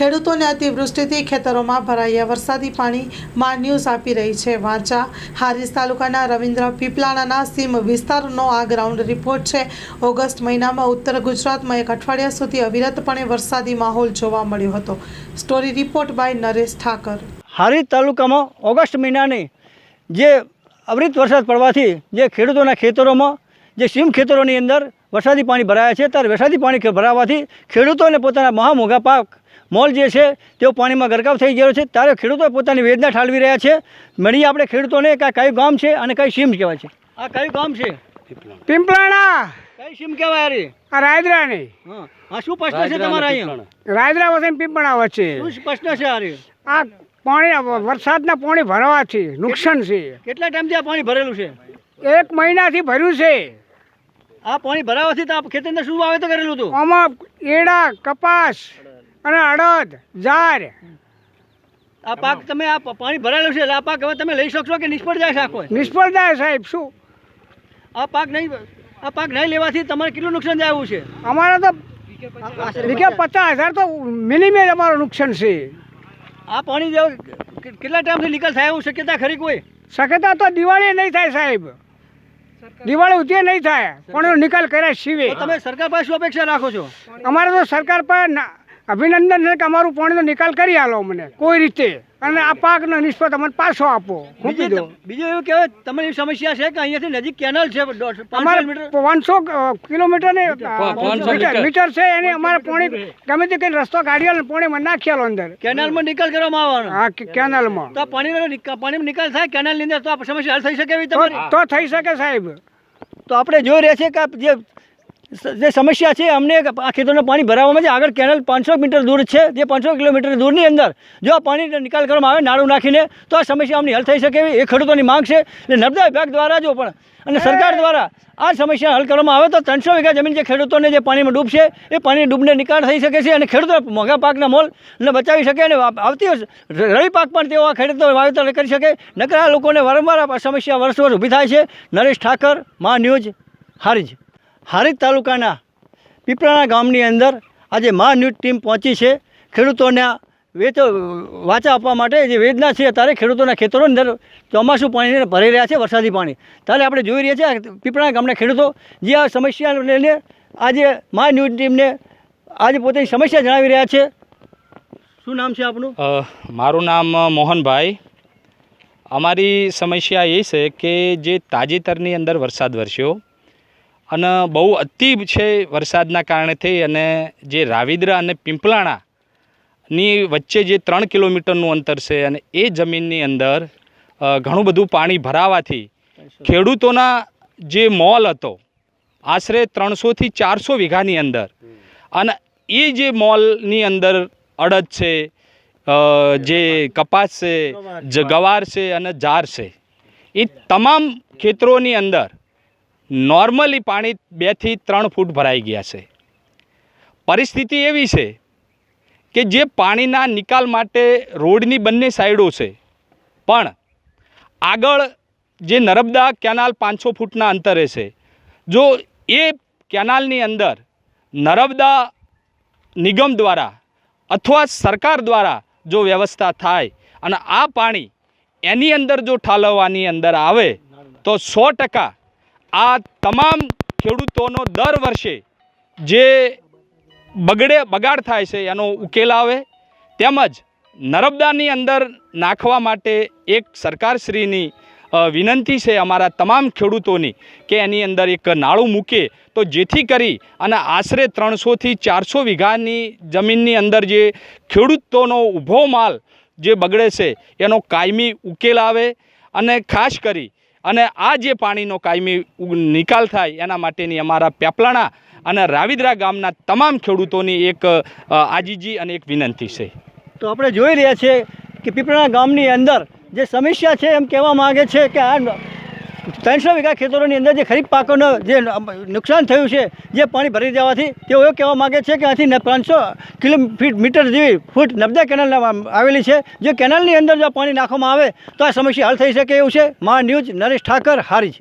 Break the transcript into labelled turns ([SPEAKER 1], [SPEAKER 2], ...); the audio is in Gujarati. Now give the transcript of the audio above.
[SPEAKER 1] ખેડૂતોને અતિવૃષ્ટિથી ખેતરોમાં ભરાયા વરસાદી પાણી માં ન્યૂઝ આપી રહી છે વાંચા. હારીસ તાલુકાના રવિન્દ્ર પીપલાણાના સીમ વિસ્તારનો આ ગ્રાઉન્ડ રિપોર્ટ છે. ઓગસ્ટ મહિનામાં ઉત્તર ગુજરાતમાં એક અઠવાડિયા સુધી અવિરતપણે વરસાદી માહોલ જોવા મળ્યો હતો. Story report by Naresh Thakar.
[SPEAKER 2] હારી તાલુકામાં ઓગસ્ટ મહિનાની જે અવિરત વરસાદ પડવાથી જે ખેડૂતોના ખેતરોમાં, જે સીમ ખેતરોની અંદર વરસાદી પાણી ભરાયા છે, ત્યારે વરસાદી પાણી ભરાવાથી ખેડૂતોને પોતાના મહામોઘા પાક મોલ જે છે તેઓ પાણીમાં ગરકાવ થઈ ગયો છે. ત્યારે ખેડૂતો પોતાની વેદના ઠાલવી રહ્યા છે. મળીએ આપણે ખેડૂતોને કે આ કયું ગામ છે અને કઈ સીમ કહેવાય છે. આ કયું ગામ છે?
[SPEAKER 3] પિંપલાણા
[SPEAKER 2] કઈ સીમ કહેવાય અરે
[SPEAKER 3] આ રાયદ્રાની.
[SPEAKER 2] હા. હા શું પ્રશ્ન છે તમારા અહીંયા?
[SPEAKER 3] રાયદરા વચ્ચે પિંપળા વચ્ચે.
[SPEAKER 2] શું પ્રશ્ન છે અરે
[SPEAKER 3] આ પાણી વરસાદના પાણી ભરવાથી નુકસાન છે.
[SPEAKER 2] કેટલા ટાઈમથી આ પાણી ભરેલું છે?
[SPEAKER 3] એક મહિનાથી ભર્યું છે.
[SPEAKER 2] આ પાણી ભરાવાથી તો આ ખેતરને શું વાવેતર કરેલું હતું?
[SPEAKER 3] આમાં એડા કપાસ અને અડદ જાર
[SPEAKER 2] આ પાક તમે આ પાણી ભરાયેલું છે આ પાક હવે તમે લઈ શકશો કે નિષ્ફળ જાય છે આખો?
[SPEAKER 3] નિષ્ફળ જાય સાહેબ શું?
[SPEAKER 2] આ પાક નહીં આ પાક નહીં લેવાથી તમારે કેટલું નુકસાન જાય છે?
[SPEAKER 3] અમારે તો વીઘે પચાસ હજાર તો મિનિમમ અમારું નુકસાન છે.
[SPEAKER 2] આ પાણી જેવું કેટલા ટાઈમથી નિકાલ થાય એવું શક્યતા ખરી કોઈ?
[SPEAKER 3] શક્યતા તો દિવાળી નહીં થાય સાહેબ. દિવાળી ઉતી નહીં થાય પણ નિકાલ કર્યા સિવે
[SPEAKER 2] તમે સરકાર પાસે શું અપેક્ષા રાખો છો?
[SPEAKER 3] અમારે તો સરકાર પર ના- અભિનંદન છે કે અમારું પાણીનો નિકાલ કરી આલો મને. કોઈ રીતે. અને આ પાકનો નિષ્ફળ અમને પાછો આપો.
[SPEAKER 2] બીજું બીજું એવું કહેવાય તમારી સમસ્યા છે કે અહીંયાથી નજીક કેનલ છે પાંચસો
[SPEAKER 3] કિલોમીટર? ને મીટર છે એને અમારે પાણી ગમે તે કઈ રસ્તો કાઢ્યો ને પાણીમાં નાખી આલો અંદર.
[SPEAKER 2] કેનાલમાં નિકાલ કરવામાં આવવાનો.
[SPEAKER 3] હા કેનાલમાં
[SPEAKER 2] તો પાણી પાણીનો નિકા- પાણીનો નિકાલ થાય કેનાલની અંદર તો આ સમસ્યા હલ થઈ શકે એવી
[SPEAKER 3] તો થઈ શકે સાહેબ.
[SPEAKER 2] તો આપણે જોઈ રહ્યા છીએ કે જે જે સમસ્યા છે અમને આ ખેતરનું પાણી ભરાવામાં છે. આગળ કેનલ પાંચસો મીટર દૂર છે. જે પાંચસો કિલોમીટર દૂરની અંદર જો આ પાણી નિકાલ કરવામાં આવે નાળું નાખીને તો આ સમસ્યા અમને હલ થઈ શકે એવી એ ખેડૂતોની માંગ છે. એટલે નર્મદા વિભાગ દ્વારા જો પણ અને સરકાર દ્વારા આ સમસ્યા હલ કરવામાં આવે તો ત્રણસો વીઘા જમીન જે ખેડૂતોને જે પાણીમાં ડૂબશે એ પાણી ડૂબને નિકાલ થઈ શકે છે અને ખેડૂતો મોંઘા પાકના મોલને બચાવી શકે અને આવતી રવિ પાક પણ તેઓ આ ખેડૂતો વાવેતર કરી શકે. નકર આ લોકોને વારંવાર આ સમસ્યા વર્ષ વર્ષ ઊભી થાય છે. નરેશ ઠાકર મા ન્યૂઝ હારીજ. હારીજ તાલુકાના પીપળાણા ગામની અંદર આજે મા ન્યૂઝ ટીમ પહોંચી છે. ખેડૂતોને વેચો વાચા આપવા માટે જે વેદના છે ત્યારે ખેડૂતોના ખેતરો અંદર ચોમાસું પાણીને ભરી રહ્યા છે, વરસાદી પાણી. ત્યારે આપણે જોઈ રહ્યા છીએ પીપળાણા ગામના ખેડૂતો જે આ સમસ્યા લઈને આજે મા ન્યૂઝ ટીમને આજે પોતાની સમસ્યા જણાવી રહ્યા છે. શું નામ છે આપનું?
[SPEAKER 4] મારું નામ મોહનભાઈ. અમારી સમસ્યા એ છે કે જે તાજેતરની અંદર વરસાદ વરસ્યો. અને બહુ અતિ છે વરસાદના કારણે થઈ અને જે રાવિદ્રા અને પિંપલાણાની વચ્ચે જે ત્રણ કિલોમીટરનું અંતર છે અને એ જમીનની અંદર ઘણું બધું પાણી ભરાવાથી ખેડૂતોના જે મોલ હતો આશરે ત્રણસોથી ચારસો વીઘાની અંદર. અને એ જે મોલની અંદર અડદ છે જે કપાસ છે જ ગવાર છે અને જાર છે એ તમામ ખેતરોની અંદર નોર્મલી પાણી બેથી ત્રણ ફૂટ ભરાઈ ગયા છે. પરિસ્થિતિ એવી છે કે જે પાણીના નિકાલ માટે રોડની બંને સાઈડો છે. પણ આગળ જે નર્મદા કેનાલ પાંચસો ફૂટના અંતરે છે. જો એ કેનાલની અંદર નર્મદા નિગમ દ્વારા અથવા સરકાર દ્વારા જો વ્યવસ્થા થાય અને આ પાણી એની અંદર જો ઠાલવવાની અંદર આવે તો સો ટકા આ તમામ ખેડૂતોનો દર વર્ષે જે બગડે, બગાડ થાય છે, એનો ઉકેલ આવે. તેમજ નર્મદાની અંદર નાખવા માટે એક સરકારશ્રીની વિનંતી છે અમારા તમામ ખેડૂતોની કે એની અંદર એક નાળું મૂકે. તો જેથી કરી અને આશરે ત્રણસોથી ચારસો વીઘાની જમીનની અંદર જે ખેડૂતોનો ઊભો માલ જે બગડે છે, એનો કાયમી ઉકેલ આવે. અને ખાસ કરી અને આ જે પાણીનો કાયમી નિકાલ થાય, એના માટેની અમારા પેપલાણા અને રાવિદ્રા ગામના તમામ ખેડૂતોની એક આજીજી અને એક વિનંતી છે.
[SPEAKER 2] તો આપણે જોઈ રહ્યા છીએ કે પીપળાણા ગામની અંદર જે સમસ્યા છે એમ કહેવા માગે છે કે આ ત્રણસો વીઘા ખેતરોની અંદર જે ખરીફ પાકોનો જે નુકસાન થયું છે, જે પાણી ભરી જવાથી તેઓ એવું કહેવા માગે છે કે અહીંથી પાંચસો કિલો ફીટ, મીટર જેવી ફૂટ નર્મદા કેનાલ આવેલી છે. જે કેનાલની અંદર જો પાણી નાખવામાં આવે, તો આ સમસ્યા હલ થઈ શકે એવું છે. મા ન્યૂઝ નરેશ ઠાકર, હારીજ.